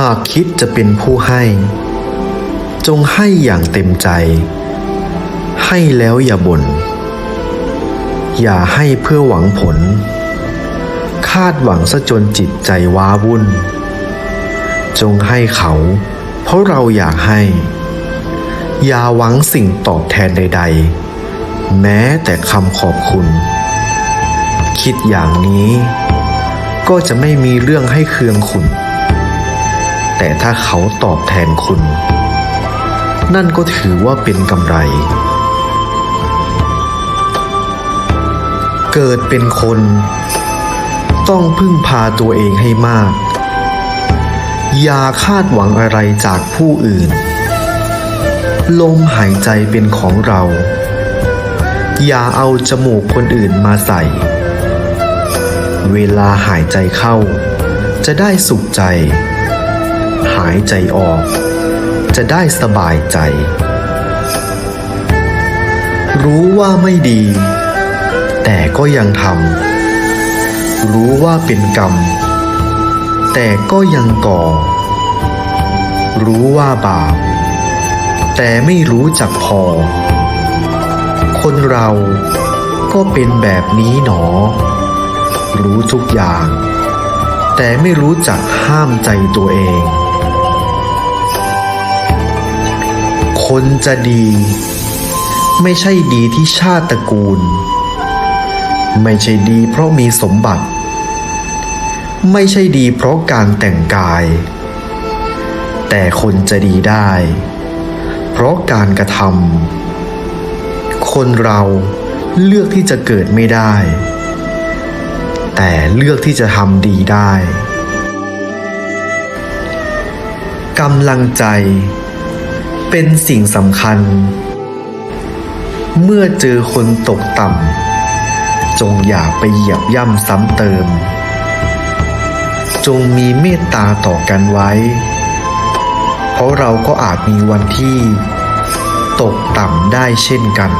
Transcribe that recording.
หากคิดจะเป็นผู้ให้ จงให้อย่างเต็มใจ ให้แล้วอย่าบน่น อย่าให้เพื่อหวังผล คาดหวังซะจนจิตใจว้าวุ่น จงให้เขา เพราะเราอยากให้ อย่าหวังสิ่งตอบแทนใด ๆ แม้แต่คำขอบคุณ คิดอย่างนี้ ก็จะไม่มีเรื่องให้เคืองคุณ แต่ถ้าเขาตอบแทนคุณ นั่นก็ถือว่าเป็นกำไร เกิดเป็นคน ต้องพึ่งพาตัวเองให้มาก อย่าคาดหวังอะไรจากผู้อื่น ลมหายใจเป็นของเรา อย่าเอาจมูกคนอื่นมาใส่ เวลาหายใจเข้าจะได้สุขใจ หายใจออก จะได้สบายใจ รู้ว่าไม่ดี แต่ก็ยังทำรู้ว่าเป็นกรรม แต่ก็ยังก่อ รู้ว่าบาป แต่ไม่รู้จักพอ คนเราก็เป็นแบบนี้หนอ รู้ทุกอย่าง แต่ไม่รู้จักห้ามใจตัวเอง คนจะดี ไม่ใช่ดีที่ชาติตระกูล ไม่ใช่ดีเพราะมีสมบัติ ไม่ใช่ดีเพราะการแต่งกาย แต่คนจะดีได้ เพราะการกระทำคนเราเลือกที่จะเกิดไม่ได้ แต่เลือกที่จะทำดีได้กำลังใจ เป็นสิ่งสำคัญ เมื่อเจอคนตกต่ำจงอย่าไปเหยียบย่ำซ้ำเติม จงมีเมตตาต่อกันไว้ เพราะเราก็อาจมีวันที่ ตกต่ำได้เช่นกัน